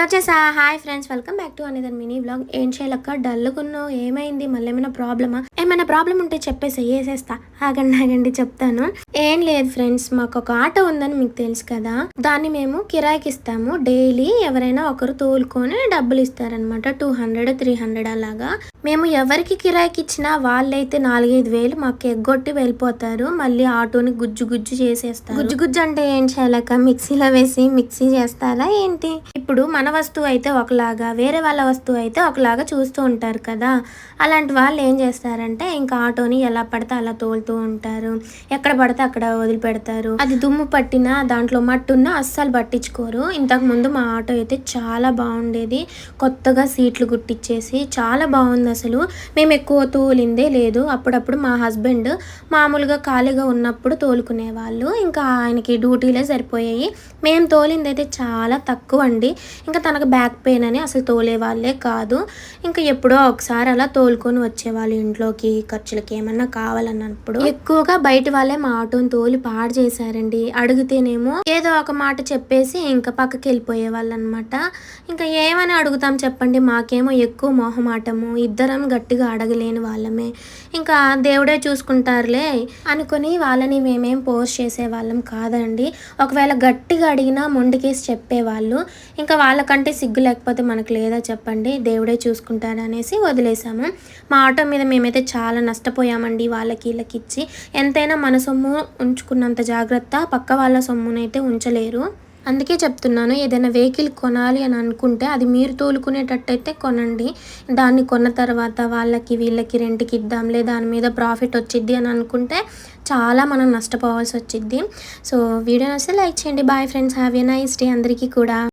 నేను వచ్చేసా hi friends welcome back to అనేది మినీ బ్లాగ్ ఏం చేయలేక డల్లుకున్నావు ఏమైంది? మళ్ళీ ఏమైనా ప్రాబ్లమా? ఏమైనా ప్రాబ్లం ఉంటే చెప్పేసి వేసేస్తా ఆగండి ఆగండి చెప్తాను. ఏం లేదు ఫ్రెండ్స్ మాకు ఒక ఆటో ఉందని మీకు తెలుసు కదా. దాన్ని మేము కిరాయికి ఇస్తాము డైలీ ఎవరైనా ఒకరు తోలుకొని డబ్బులు ఇస్తారనమాట టూ హండ్రెడ్ త్రీ హండ్రెడ్ అలాగా. మేము ఎవరికి కిరాయికి ఇచ్చినా వాళ్ళైతే నాలుగైదు వేలు మాకు ఎగ్గొట్టి వెళ్ళిపోతారు. మళ్ళీ ఆటోని గుజ్జు గుజ్జు చేసేస్తారు. గుజ్జు గుజ్జు అంటే ఏం చేయలేక మిక్సీలో వేసి మిక్సీ చేస్తారా ఏంటి? ఇప్పుడు మన వస్తువు అయితే ఒకలాగా వేరే వాళ్ళ వస్తువు అయితే ఒకలాగా చూస్తూ ఉంటారు కదా. అలాంటి వాళ్ళు ఏం చేస్తారంటే ఇంకా ఆటోని ఎలా పడితే అలా తోలుతూ ఉంటారు. ఎక్కడ పడితే అక్కడ వదిలిపెడతారు. అది దుమ్ము పట్టినా దాంట్లో మట్టున్నా అస్సలు పట్టించుకోరు. ఇంతకు ముందు మా ఆటో అయితే చాలా బాగుండేది. కొత్తగా సీట్లు గుట్టించేసి చాలా బాగుంది అసలు మేము ఎక్కువ తోలిందే లేదు. అప్పుడప్పుడు మా హస్బెండ్ మామూలుగా ఖాళీగా ఉన్నప్పుడు తోలుకునే వాళ్ళు ఇంకా ఆయనకి డ్యూటీలే సరిపోయాయి. మేము తోలింది అయితే చాలా తక్కువ అండి ఇంకా తనకు బ్యాక్ పెయిన్ అని అసలు తోలే వాళ్ళే కాదు. ఇంకా ఎప్పుడో ఒకసారి అలా తోలుకొని వచ్చేవాళ్ళు ఇంట్లోకి ఖర్చులకి ఏమన్నా కావాలన్నప్పుడు. ఎక్కువగా బయట వాళ్ళే మా ఆటోని తోలి పాడు చేశారండి. అడిగితేనేమో ఏదో ఒక మాట చెప్పేసి ఇంకా పక్కకి వెళ్ళిపోయే వాళ్ళు అనమాట ఇంకా ఏమని అడుగుతాం చెప్పండి? మాకేమో ఎక్కువ మొహమాటము ఇద్దరు గట్టిగా అడగలేని వాళ్ళమే. ఇంకా దేవుడే చూసుకుంటారులే అనుకుని వాళ్ళని మేమేం పోస్ట్ చేసే వాళ్ళం కాదండి. ఒకవేళ గట్టిగా అడిగినా మొండికేసి చెప్పేవాళ్ళు. ఇంకా వాళ్ళకంటే సిగ్గు లేకపోతే మనకు లేదా చెప్పండి దేవుడే చూసుకుంటాడనేసి వదిలేసాము. మా ఆటో మీద మేమైతే చాలా నష్టపోయామండి వాళ్ళకి వీళ్ళకి ఇచ్చి. ఎంతైనా మన సొమ్ము ఉంచుకున్నంత జాగ్రత్త పక్క వాళ్ళ సొమ్మునైతే ఉంచలేరు. అందుకే చెప్తున్నాను ఏదైనా వెహికల్ కొనాలి అని అనుకుంటే అది మీరు తోలుకునేటట్టయితే కొనండి. దాన్ని కొన్న తర్వాత వాళ్ళకి వీళ్ళకి రెంట్కి ఇద్దాంలే దాని మీద ప్రాఫిట్ వచ్చిద్ది అని అనుకుంటే చాలా మనం నష్టపోవాల్సి వచ్చిద్ది. సో వీడియో వస్తే లైక్ చేయండి. Bye friends. Have a nice day అందరికీ కూడా.